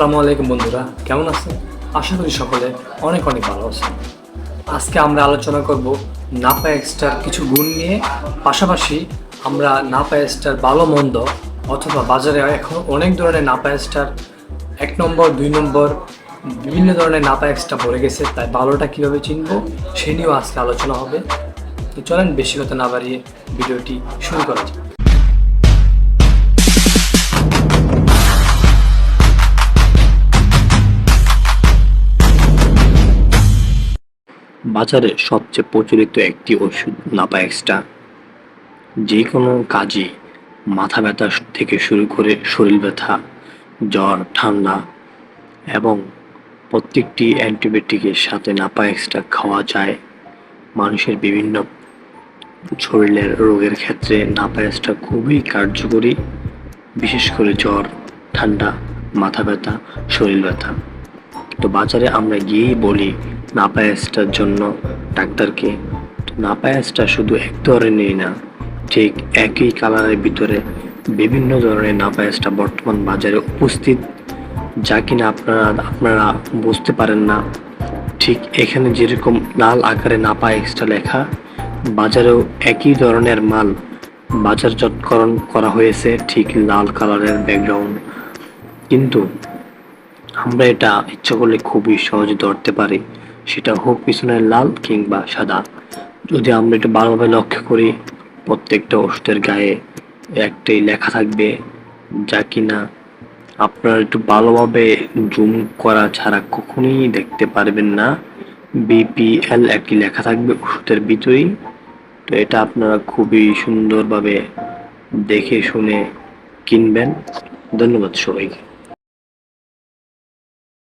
আসসালামু আলাইকুম বন্ধুরা, কেমন আছেন? আশা করি সকলে অনেক অনেক ভালো আছেন। আজকে আমরা আলোচনা করব নাপা এক্সটার কিছু গুণ নিয়ে। পাশাপাশি আমরা নাপা এক্সটার ভালো মন্দ অথবা বাজারে এখন অনেক ধরনের নাপা এক্সটার এক নম্বর, দুই নম্বর, বিভিন্ন ধরনের নাপা এক্সট্রা পড়ে গেছে, তাই ভালোটা কীভাবে চিনবো সে নিয়েও আজকে আলোচনা হবে। চলেন বেশি কথা না বাড়িয়ে ভিডিওটি শুরু করা যাক। বাজারে সবচেয়ে প্রচলিত একটি ওষুধ নাপা এক্সট্রা। যে কোনো কাজে মাথা ব্যথা থেকে শুরু করে শরীর ব্যথা, জ্বর, ঠান্ডা এবং প্রত্যেকটি অ্যান্টিবায়োটিকের সাথে নাপা এক্সট্রা খাওয়া যায়। মানুষের বিভিন্ন শরীরের রোগের ক্ষেত্রে নাপা এক্সট্রা খুবই কার্যকরী, বিশেষ করে জ্বর, ঠান্ডা, মাথা ব্যথা, শরীর ব্যথা। তো বাজারে আমরা গিয়েই বলি নাপায়াসটার জন্য ডাক্তারকে। নাপায়াসটা শুধু এক ধরনের না ঠিক একই কালারের ভিতরে বিভিন্ন ধরনের নাপায়াসটা বর্তমান বাজারে উপস্থিত, যা কিনা আপনারা আপনারা বুঝতে পারেন না। ঠিক এখানে যেরকম লাল আকারে নাপা এক্সট্রা লেখা, বাজারেও একই ধরনের মাল বাজারজাতকরণ করা হয়েছে ঠিক লাল কালারের ব্যাকগ্রাউন্ড। কিন্তু আমরা এটা ইচ্ছা করলে খুবই সহজে ধরতে পারি। সেটা হোক পিছনের লাল কিংবা সাদা। যদি আমরা এটা ভালোভাবে লক্ষ্য করি, প্রত্যেকটা ওষুধের গায়ে একটাই লেখা থাকবে, যা কিনা আপনারা একটু ভালোভাবে জুম করা ছাড়া কখনোই দেখতে পারবেন না। বিপিএল একটি লেখা থাকবে ওষুধের ভিতরেই। তো এটা আপনারা খুবই সুন্দরভাবে দেখে শুনে কিনবেন। ধন্যবাদ সবাইকে।